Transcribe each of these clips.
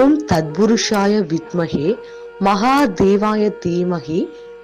ஓம் தத்புருஷாய வித்மகே மகாதேவாய தீமகி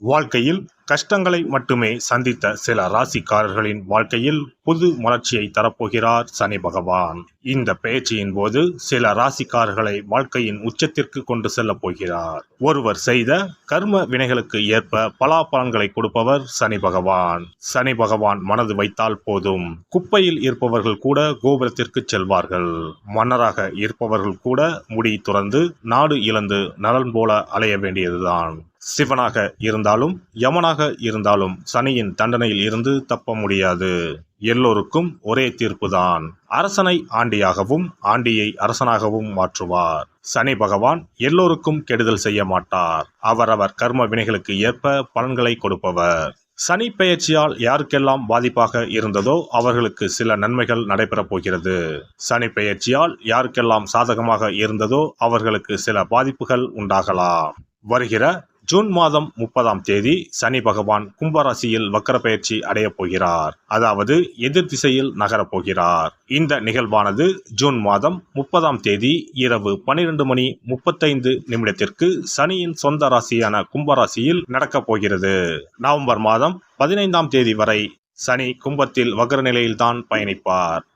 வாழ்க்கையில் கஷ்டங்களை மட்டுமே சந்தித்த சில ராசிக்காரர்களின் வாழ்க்கையில் புது மலர்ச்சியை தரப்போகிறார் சனி பகவான். இந்த பேச்சியின் போது சில ராசிக்காரர்களை வாழ்க்கையின் உச்சத்திற்கு கொண்டு செல்ல போகிறார். ஒருவர் செய்த கர்ம வினைகளுக்கு ஏற்ப பலாபலன்களை கொடுப்பவர் சனி பகவான். சனி பகவான் மனது வைத்தால் போதும். குப்பையில் இருப்பவர்கள் கூட கோபுரத்திற்கு செல்வார்கள். மன்னராக இருப்பவர்கள் கூட முடி துறந்து நாடு இழந்து நலன் போல அலைய வேண்டியதுதான். சிவனாக இருந்தாலும் யமனாக இருந்தாலும் சனியின் தண்டனையில் இருந்து தப்ப முடியாது. எல்லோருக்கும் ஒரே தீர்ப்புதான். அரசனை ஆண்டியாகவும் ஆண்டியை அரசனாகவும் மாற்றுவார். சனி பகவான் எல்லோருக்கும் கெடுதல் செய்ய மாட்டார். அவரவர் கர்ம வினைகளுக்கு ஏற்ப பலன்களை கொடுப்பவர். சனி பெயர்ச்சியால் யாருக்கெல்லாம் பாதிப்பாக இருந்ததோ அவர்களுக்கு சில நன்மைகள் நடைபெறப் போகிறது. சனி பெயர்ச்சியால் யாருக்கெல்லாம் சாதகமாக இருந்ததோ அவர்களுக்கு சில பாதிப்புகள் உண்டாகலாம். வருகிற ஜூன் மாதம் முப்பதாம் தேதி சனி பகவான் கும்பராசியில் வக்கர பயிற்சி அடையப் போகிறார். அதாவது எதிர் திசையில் நகரப் போகிறார். இந்த நிகழ்வானது ஜூன் மாதம் முப்பதாம் தேதி இரவு பனிரெண்டு மணி முப்பத்தைந்து நிமிடத்திற்கு சனியின் சொந்த ராசியான கும்பராசியில் நடக்கப் போகிறது. நவம்பர் மாதம் பதினைந்தாம் தேதி வரை சனி கும்பத்தில் வக்கர நிலையில்தான் பயணிப்பார்.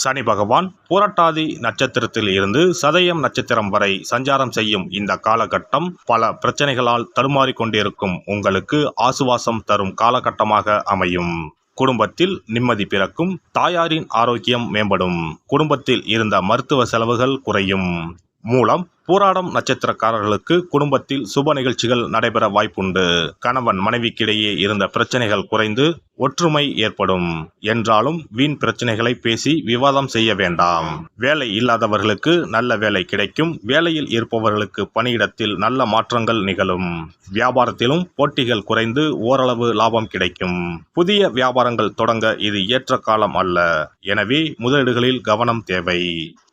சனி பகவான் புரட்டாதி நட்சத்திரத்தில் இருந்து சதயம் நட்சத்திரம் வரை சஞ்சாரம் செய்யும் இந்த காலகட்டம் பல பிரச்சனைகளால் தடுமாறிக்கொண்டிருக்கும் உங்களுக்கு ஆசுவாசம் தரும் காலகட்டமாக அமையும். குடும்பத்தில் நிம்மதி பிறக்கும் தாயாரின் ஆரோக்கியம் மேம்படும். குடும்பத்தில் இருந்த மருத்துவ செலவுகள் குறையும். மூலம் போராடம் நட்சத்திரக்காரர்களுக்கு குடும்பத்தில் சுப நிகழ்ச்சிகள் நடைபெற வாய்ப்புண்டு. கணவன் மனைவிக்கிடையே இருந்த பிரச்சனைகள் குறைந்து ஒற்றுமை ஏற்படும். என்றாலும் வீண் பிரச்சனைகளை பேசி விவாதம் செய்ய வேண்டாம். வேலை இல்லாதவர்களுக்கு நல்ல வேலை கிடைக்கும். வேலையில் இருப்பவர்களுக்கு பணியிடத்தில் நல்ல மாற்றங்கள் நிகழும். வியாபாரத்திலும் போட்டிகள் குறைந்து ஓரளவு லாபம் கிடைக்கும். புதிய வியாபாரங்கள் தொடங்க இது ஏற்ற காலம் அல்ல. எனவே முதலீடுகளில் கவனம் தேவை.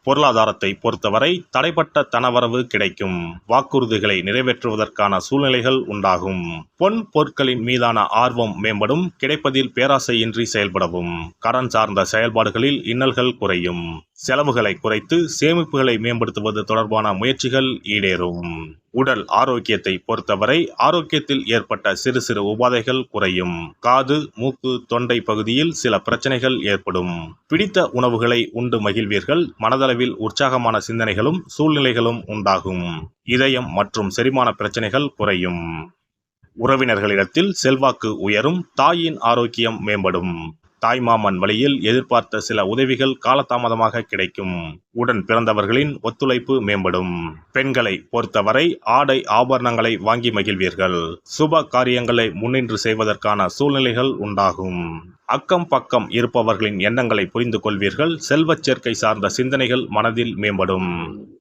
பொருளாதாரத்தை பொறுத்தவரை தடைப்பட்ட தனவரவு கிடைக்கும். வாக்குறுதிகளை நிறைவேற்றுவதற்கான சூழ்நிலைகள் உண்டாகும். பொன் பொருட்களின் மீதான ஆர்வம் மேம்படும். கிடைப்பது மனதில் பேராசையின்றி செயல்படவும் கடன் சார்ந்த செயல்பாடுகளில் இன்னல்கள் குறையும். செலவுகளை குறைத்து சேமிப்புகளை மேம்படுத்துவது தொடர்பான முயற்சிகள் ஈடேறும். உடல் ஆரோக்கியத்தை பொறுத்தவரை ஆரோக்கியத்தில் ஏற்பட்ட சிறு சிறு உபாதைகள் குறையும். காது மூக்கு தொண்டை பகுதியில் சில பிரச்சனைகள் ஏற்படும். பிடித்த உணவுகளை உண்டு மகிழ்வீர்கள். மனதளவில் உற்சாகமான சிந்தனைகளும் சூழ்நிலைகளும் உண்டாகும். இதயம் மற்றும் செரிமான பிரச்சனைகள் குறையும். உறவினர்களிடத்தில் செல்வாக்கு உயரும் தாயின் ஆரோக்கியம் மேம்படும். தாய்மாமன் வழியில் எதிர்பார்த்த சில உதவிகள் காலதாமதமாக கிடைக்கும். உடன் பிறந்தவர்களின் ஒத்துழைப்பு மேம்படும். பெண்களை பொறுத்தவரை ஆடை ஆபரணங்களை வாங்கி மகிழ்வீர்கள். சுப காரியங்களை முன்னின்று செய்வதற்கான சூழ்நிலைகள் உண்டாகும். அக்கம் பக்கம் இருப்பவர்களின் எண்ணங்களை புரிந்து கொள்வீர்கள். செல்வச் சேர்க்கை சார்ந்த சிந்தனைகள் மனதில் மேம்படும்.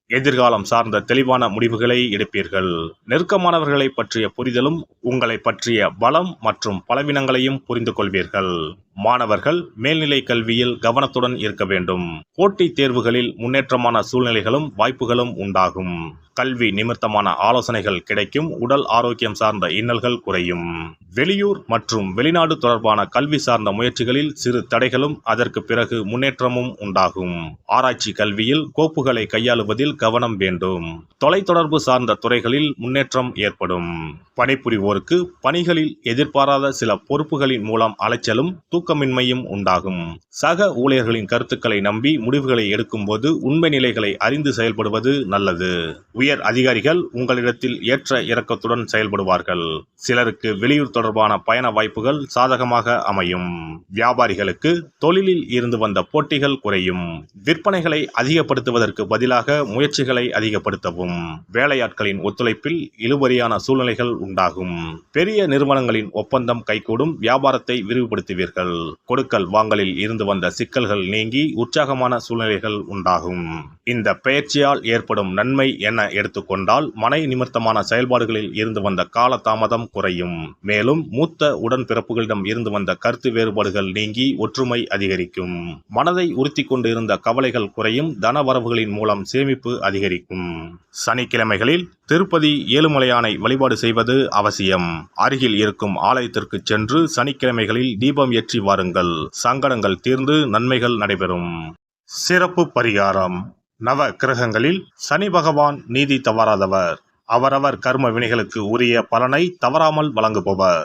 எதிர்காலம் சார்ந்த தெளிவான முடிவுகளை எடுப்பீர்கள். நெருக்கமானவர்களை பற்றிய புரிதலும் உங்களை பற்றிய பலம் மற்றும் பலவீனங்களையும் புரிந்து கொள்வீர்கள். மாணவர்கள் மேல்நிலை கல்வியில் கவனத்துடன் இருக்க வேண்டும். போட்டித் தேர்வுகளில் முன்னேற்றமான சூழ்நிலைகளும் வாய்ப்புகளும் உண்டாகும். கல்வி நிமித்தமான ஆலோசனைகள் கிடைக்கும். உடல் ஆரோக்கியம் சார்ந்த இன்னல்கள் குறையும். வெளியூர் மற்றும் வெளிநாடு தொடர்பான கல்வி சார்ந்த முயற்சிகளில் சிறு தடைகளும் அதற்கு பிறகு முன்னேற்றமும் உண்டாகும். ஆராய்ச்சி கல்வியில் கோப்புகளை கையாளுவதில் கவனம் வேண்டும். தொலைத்தொடர்பு சார்ந்த துறைகளில் முன்னேற்றம் ஏற்படும். பணிபுரிவோருக்கு பணிகளில் எதிர்பாராத சில பொறுப்புகளின் மூலம் அலைச்சலும் தூக்கமின்மையும் உண்டாகும். சக ஊழியர்களின் கருத்துக்களை நம்பி முடிவுகளை எடுக்கும்போது உண்மை நிலைகளை அறிந்து செயல்படுவது நல்லது. உயர் அதிகாரிகள் உங்களிடத்தில் ஏற்ற இறக்கத்துடன் செயல்படுவார்கள். சிலருக்கு வெளியூர் தொடர்பான பயண வாய்ப்புகள் சாதகமாக அமையும். வியாபாரிகளுக்கு தொழிலில் இருந்து வந்த போட்டிகள் குறையும். விற்பனைகளை அதிகப்படுத்துவதற்கு பதிலாக முயற்சிகளை அதிகப்படுத்தவும். வேலையாட்களின் ஒத்துழைப்பில் இழுபறியான சூழ்நிலைகள் உண்டாகும். பெரிய நிறுவனங்களின் ஒப்பந்தம் கைகூடும் வியாபாரத்தை விரிவுபடுத்துவீர்கள். கொடுக்கல் வாங்கலில் இருந்து வந்த சிக்கல்கள் நீங்கி உற்சாகமான சூழ்நிலைகள் உண்டாகும். இந்த பயிற்சியால் ஏற்படும் நன்மை என எடுத்துக்கொண்டால் மனை நிமித்தமான செயல்பாடுகளில் இருந்து வந்த கால தாமதம் குறையும். மேலும் மூத்த உடன்பிறப்புகளிடம் இருந்து வந்த கருத்து வேறுபாடுகள் நீங்கி ஒற்றுமை அதிகரிக்கும். மனதை உறுத்தி கொண்டு இருந்த கவலைகள் குறையும் தனவரவுகளின் மூலம் சேமிப்பு அதிகரிக்கும். சனிக்கிழமைகளில் திருப்பதி ஏழுமலையானை வழிபாடு செய்வது அவசியம். அருகில் இருக்கும் ஆலயத்திற்கு சென்று சனிக்கிழமைகளில் தீபம் ஏற்றி வாருங்கள். சங்கடங்கள் தீர்ந்து நன்மைகள் நடைபெறும். சிறப்பு பரிகாரம். நவ கிரகங்களில் சனி பகவான் நீதி தவறாதவர். அவரவர் கர்ம வினைகளுக்கு உரிய பலனை தவறாமல் வழங்குபவர்.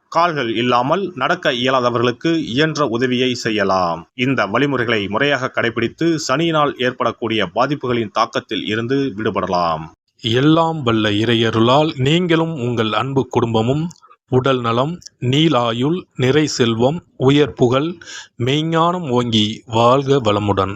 கால்கள் இல்லாமல் நடக்க இயலாதவர்களுக்கு இயன்ற உதவியை செய்யலாம். இந்த வழிமுறைகளை முறையாக கடைபிடித்து சனியினால் ஏற்படக்கூடிய பாதிப்புகளின் தாக்கத்தில் இருந்து விடுபடலாம். எல்லாம் வல்ல இறையருளால் நீங்களும் உங்கள் அன்பு குடும்பமும் உடல் நலம் நீலாயுள் நிறை செல்வம் உயர் புகழ் மெய்ஞானம் ஓங்கி வாழ்க வளமுடன்.